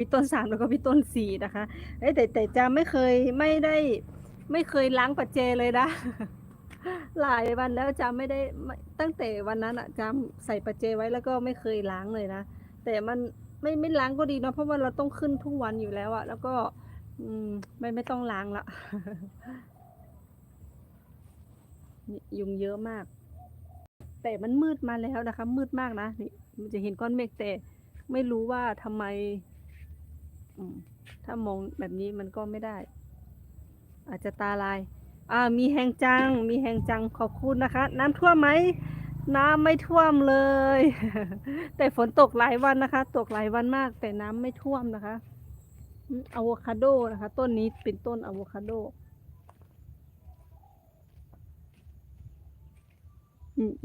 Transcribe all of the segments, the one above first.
พี่ต้นสามแล้วก็พี่ต้นสี่นะคะเอ้ยแต่แต่จาไม่เคยไม่ได้ ไม่เคยล้างปัจเจเลยนะ หลายวันแล้วจาไม่ได้ไม่ตั้งแต่วันนั้นอะจาใส่ปัจเจไว้แล้วก็ไม่เคยล้างเลยนะ แต่มันไม่ไม่ล้างก็ดีเนาะเพราะว่าเราต้องขึ้นทุกวันอยู่แล้วอะแล้วก็ อืมไม่ไม่ต้องล้างละนี่ยุงเยอะมาก แต่มันมืดมาแล้วนะคะ มืดมากนะนี่มันจะเห็นก้อนเมฆแต่ไม่รู้ว่าทำไม ถ้ามองแบบนี้มันก็ไม่ได้ อาจจะตาลาย อ่า มีแหงจัง มีแหงจังขอบคุณนะคะ น้ำท่วมไหม น้ำไม่ท่วมเลย แต่ฝนตกหลายวันนะคะ ตกหลายวันมาก แต่น้ำไม่ท่วมนะคะอะโวคาโดนะคะ ต้นนี้เป็นต้นอะโวคาโด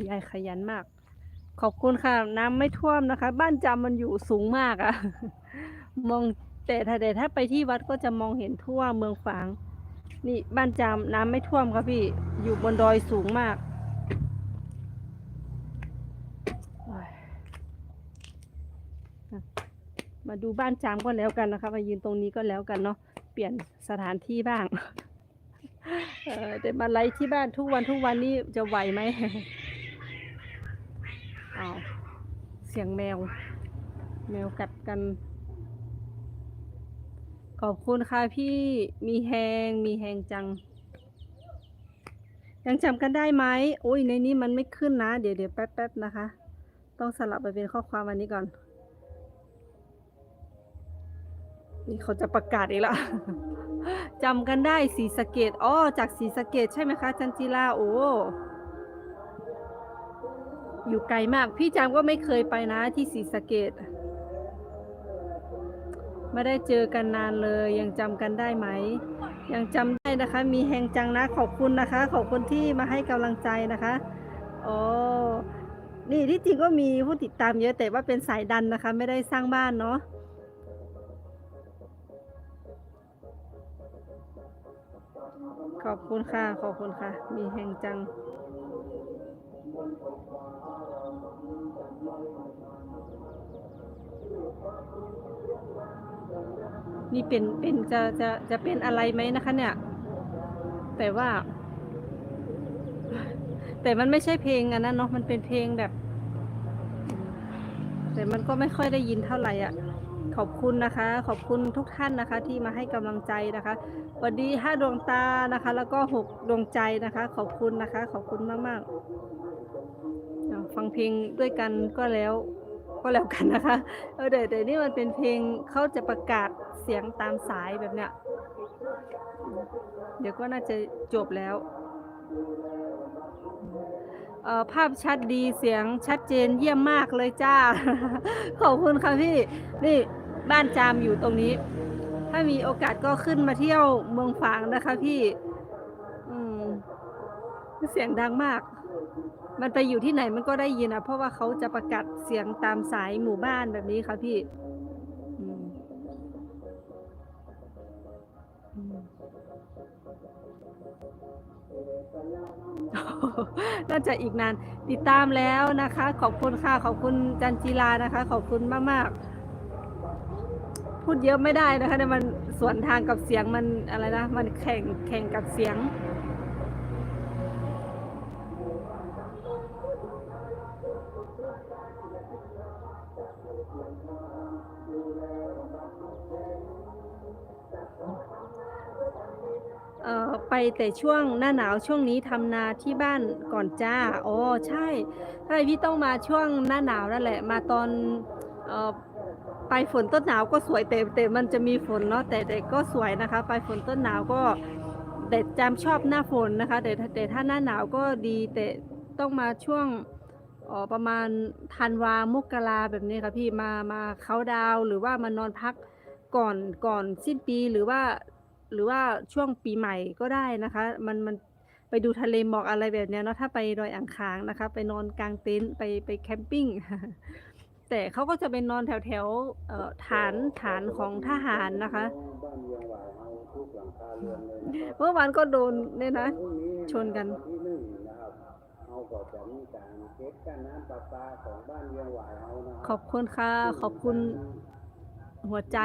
ยายขยันมาก ขอบคุณค่ะ น้ำไม่ท่วมนะคะ บ้านจำมันอยู่สูงมากอะมอง แต่ถ้าแต่ถ้าไปที่วัดก็จะมองเห็นทั่วเมืองฝาง นี่บ้านจามน้ำไม่ท่วมครับพี่ อยู่บนดอยสูงมาก มาดูบ้านจามก็แล้วกันนะคะมายืนตรงนี้ก็แล้วกันเนาะ เปลี่ยนสถานที่บ้าง เออแต่มาไลฟ์ที่บ้านทุกวันทุกวันนี้จะไหวไหมอ้าวเสียงแมว แมวกัดกัน อบคุณค่ะพี่มีแหงมีแหงจัง ยังจำกันได้ไหมโอ้ยในนี้มันไม่ขึ้นนะ เดี๋ยวเดี๋ยวแป๊บแป๊บนะคะ ต้องสลับไปเป็นข้อความอันนี้ก่อน นี่เขาจะประกาศอีกล้วจำกันได้สีสเกตอ๋อจากสีสเกตใช่ไหมคะ จันจิลาโอ้อยู่ไกลมาก พี่จำก็ไม่เคยไปนะที่สีสเกต ไม่ได้เจอกันนานเลย ยังจำกันได้ไหม ยังจำได้นะคะ มีแหงจังนะขอบคุณนะคะ ขอบคุณที่มาให้กำลังใจนะคะอ๋อนี่ที่จริงก็มีผู้ติดตามเยอะแต่ว่าเป็นสายดันนะคะ ไม่ได้สร้างบ้านเนาะขอบคุณค่ะ ขอบคุณค่ะ มีแหงจัง นี่เป็นเป็นจะจะจะเป็นอะไรไหมนะคะ เนี่ย แต่ว่า แต่มันไม่ใช่เพลงอันนั้นเนาะมันเป็นเพลงแบบ แต่มันก็ไม่ค่อยได้ยินเท่าไหร่อะขอบคุณนะคะ ขอบคุณทุกท่านนะคะ ที่มาให้กำลังใจนะคะสวัสดีห้าดวงตานะคะ แล้วก็หกดวงใจนะคะ ขอบคุณนะคะ ขอบคุณมากมากๆฟังเพลงด้วยกันก็แล้ว ก็แล้วกันนะคะเออแต่แต่นี่มันเป็นเพลงเขาจะประกาศเสียงตามสายแบบเนี้ยเดี๋ยวก็น่าจะจบแล้วเออภาพชัดดีเสียงชัดเจนเยี่ยมมากเลยจ้า ขอบคุณค่ะพี่ นี่บ้านจามอยู่ตรงนี้ ถ้ามีโอกาสก็ขึ้นมาเที่ยวเมืองฝางนะคะพี่ อืมเสียงดังมาก มันไปอยู่ที่ไหนมันก็ได้ยินอะ เพราะว่าเขาจะประกาศเสียงตามสายหมู่บ้านแบบนี้ค่ะพี่น่าจะอีกนานติดตามแล้วนะคะ ขอบคุณค่ะ ขอบคุณจันจีลานะคะ ขอบคุณมากๆพูดเยอะไม่ได้นะคะเนี่ยมันสวนทางกับเสียงมันอะไรนะ มันแข่งแข่งกับเสียง เอ่อไปแต่ช่วงหน้าหนาวช่วงนี้ทำนาที่บ้านก่อนจ้าอ๋อใช่ใช่พี่ต้องมาช่วงหน้าหนาวนั่นแหละ มาตอนเอ่อปลายฝนต้นหนาวก็สวยแต่แต่มันจะมีฝนเนาะแต่แต่ก็สวยนะคะปลายฝนต้นหนาวก็แต่จำชอบหน้าฝนนะคะ แต่แต่ถ้าหน้าหนาวก็ดีแต่ต้องมาช่วง อ๋อประมาณธันวามกราแบบนี้ค่ะพี่มามาเขาดาวน์หรือว่ามานอนพักก่อนก่อนสิ้นปีหรือว่า หรือว่าช่วงปีใหม่ก็ได้นะคะ มันมันไปดูทะเลหมอกอะไรแบบเนี้ยเนาะถ้าไปดอยอ่างขางนะคะ ไปนอนกลางเต็นท์ไปไปแคมปิ้ง แต่เขาก็จะไปนอนแถวแถวเอ่อฐานฐานของทหารนะคะ เมื่อวานก็โดนเนี่ยนะ ชนกัน ที่หนึ่งเาก็จะมีการเช็คกันน้ำประปาของบ้านเวียงหวายเอานะขอบคุณค่ะ ขอบคุณหัวใจ